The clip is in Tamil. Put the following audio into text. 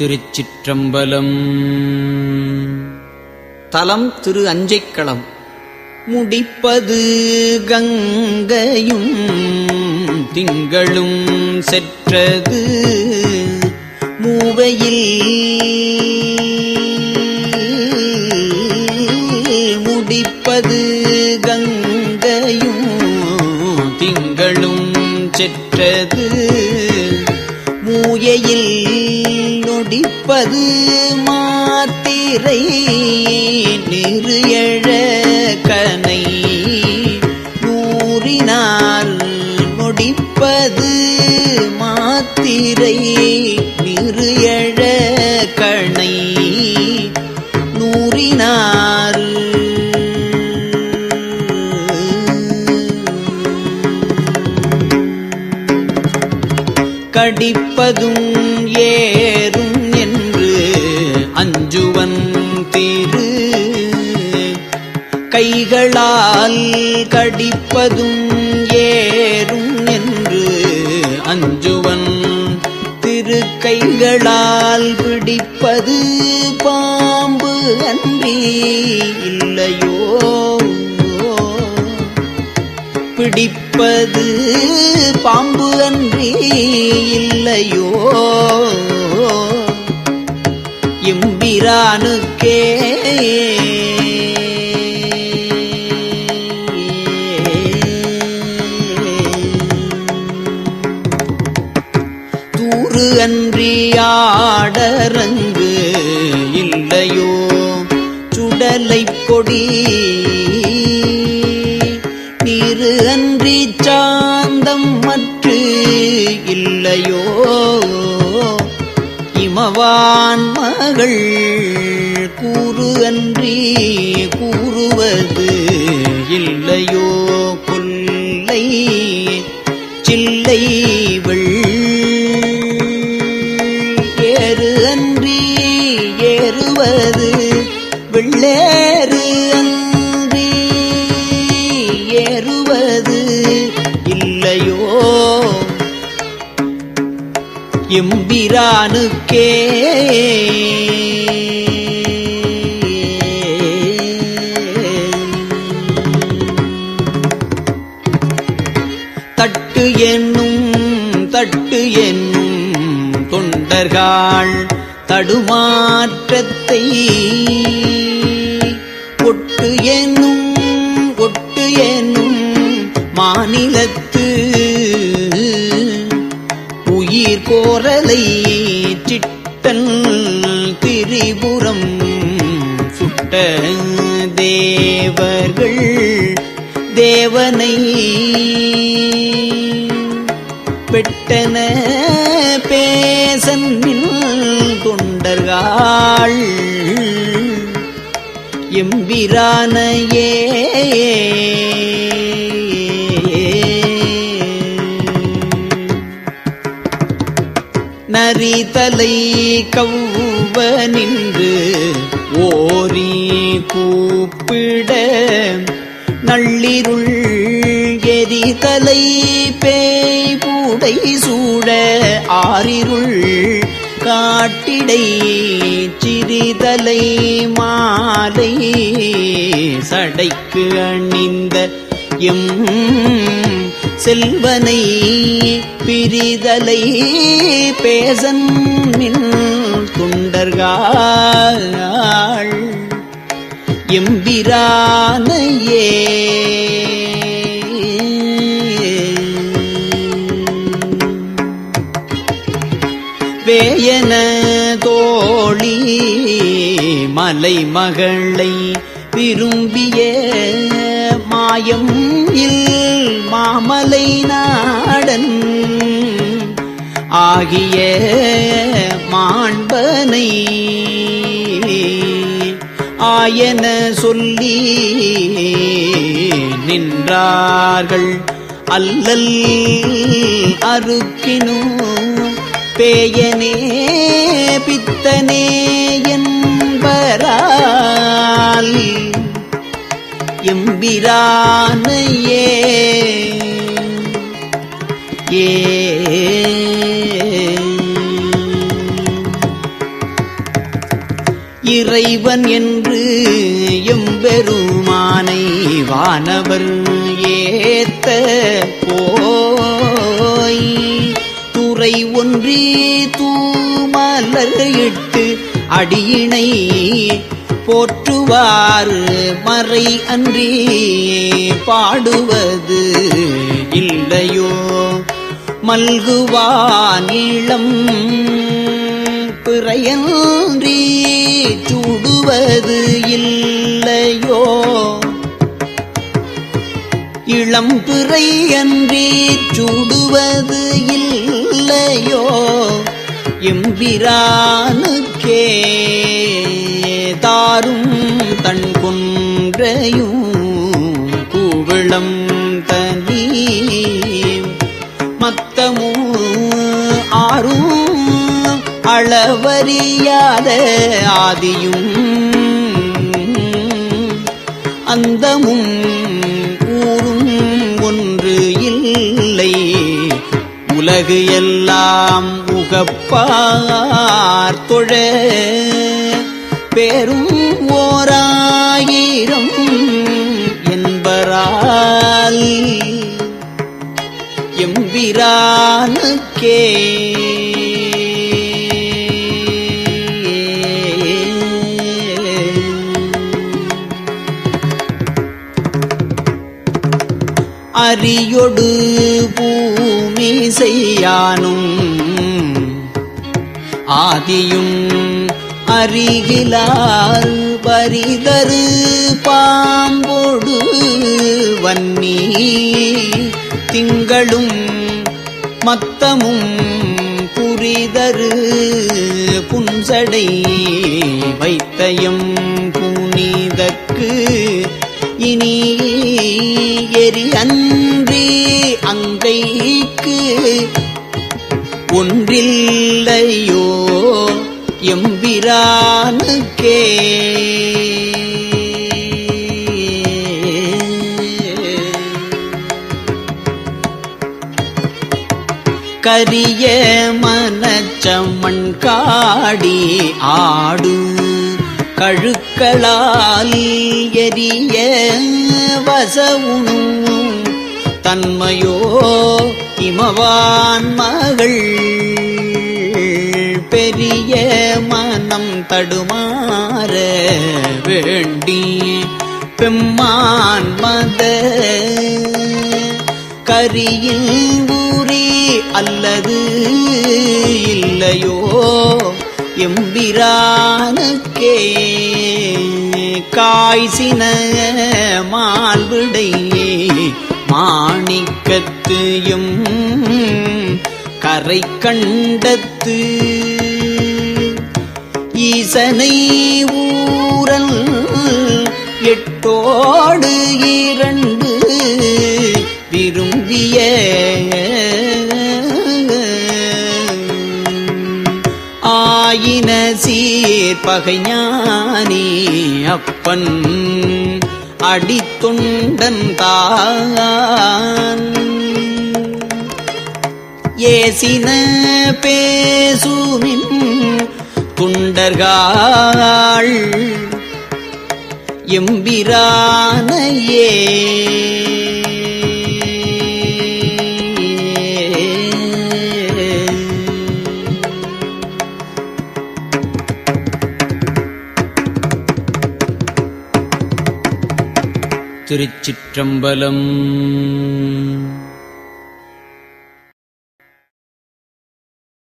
திருச்சிற்றம்பலம். தலம் திரு அஞ்சைக்களம். முடிப்பது கங்கையும் திங்களும் செற்றது மூவையில். முடிப்பது கங்கையும் திங்களும் செற்றது மூயையில். நொடிப்பது மாத்திரை நிறு எழ நூறினால் முடிப்பது மாத்திரை நிறு எழ நூறினார் கடிப்பதும் திரு கைகளால் கடிப்பதும் ஏறும் என்று அஞ்சுவன். திரு கைகளால் பிடிப்பது பாம்பு அன்றி இல்லையோ? பிடிப்பது பாம்பு அன்றி இல்லையோ? பிரானுக்கே தூறு அன்றியாடரங்கு இல்லையோ? சுடலை கொடி நீரு அன்றி சாந்தம் மற்ற இல்லையோ? இமவான் மகள் கூறு அன்றி கூறுவது இல்லையோ கொல்லை சில்லை வெள் ஏறு அன்றி ஏறுவது வெள்ளேறு எம்பிரானுக்கே தட்டு என்னும் தட்டு என்னும் தொண்டர்கள் தடுமாற்றத்தை. ஒட்டு என்னும் ஒட்டு என்னும் மாநிலத்தை கோரலை சிட்டன் திரிபுரம் சுட்ட தேவர்கள் தேவனை பெட்டன பேசன் தொண்டர்கள் எம்பிரானையே நரி தலை கவ்வ நின்று ஓரி கூப்பிட நள்ளிருள் எரிதலை பேய் பூடை சூட ஆறிருள் காட்டிடை சிறிதலை மாலை சடைக்கு அணிந்த எம் செல்வனை பிரிதலை பேசன் மின் துண்டர்கள் எம்பிரானையே. வேயன தோழி மலை மகளை விரும்பிய மாயம் இல் மாமலை நாடன். ஆகிய மாண்பனை ஆயன சொல்லி நின்றார்கள். அல்லல் அறுக்கினோ பேயனே பித்தனே என்பரால். எம்பிரானையே ஏ. இறைவன் என்று எம்பெருமானை வானவர் ஏத்த போய் துறை ஒன்றி தூமலர் இட்டு அடியினை போற்றுவார் மறை அன்றி பாடுவது இல்லையோ? மல்குவான் இளம் பிறையன்றி சூடுவது இல்லையோ? இளம் பிறையன்றி சூடுவது இல்லையோ? எம்பிரானுக்கே தாரும் தன் கொன்றையும் கூவிளம் தனி. மத்தமும் ஆறும் அளவறியாத ஆதியும் அந்தமும் ஊரும் ஒன்று இல்லை. உலகு எல்லாம் உகப்பார் தொழ பேரும் ஓராயிரம் என்பரால் எம்பிரானுக்கே. அரியொடு பூமி செய்யானும் ஆதியும் அருகிலார் பரிதரு பாம்பொடு வன்னி திங்களும் மத்தமும் புரிதரு புன்சடை வைத்தயம் புனிதற்கு. இனி எரி அன்றி அங்கைக்கு ஒன்றில்லையோ எம்பிரானுக்கே கரிய மனச்சமண் காடி ஆடு கழுக்களால் எரிய வசவுணும் தன்மையோ இமவான் மகள். பெரிய மனம் தடுமாற வேண்டி பெம்மான் மத கரியூரி அல்லது இல்லையோ? எம்பிரானுக்கே காய்சின மால்விடை மாணிக்கத்தையும் கரை கண்டத்து ஈசனை ஊரல் எட்டோடு இரண்டு விரும்பிய ஆயின சீர் பகைஞானி அப்பன் அடித்தொண்டன் தான். ஏசின பேசுமின் துண்டர்காள் எம்பிரானையே. திருச்சிற்றம்பலம்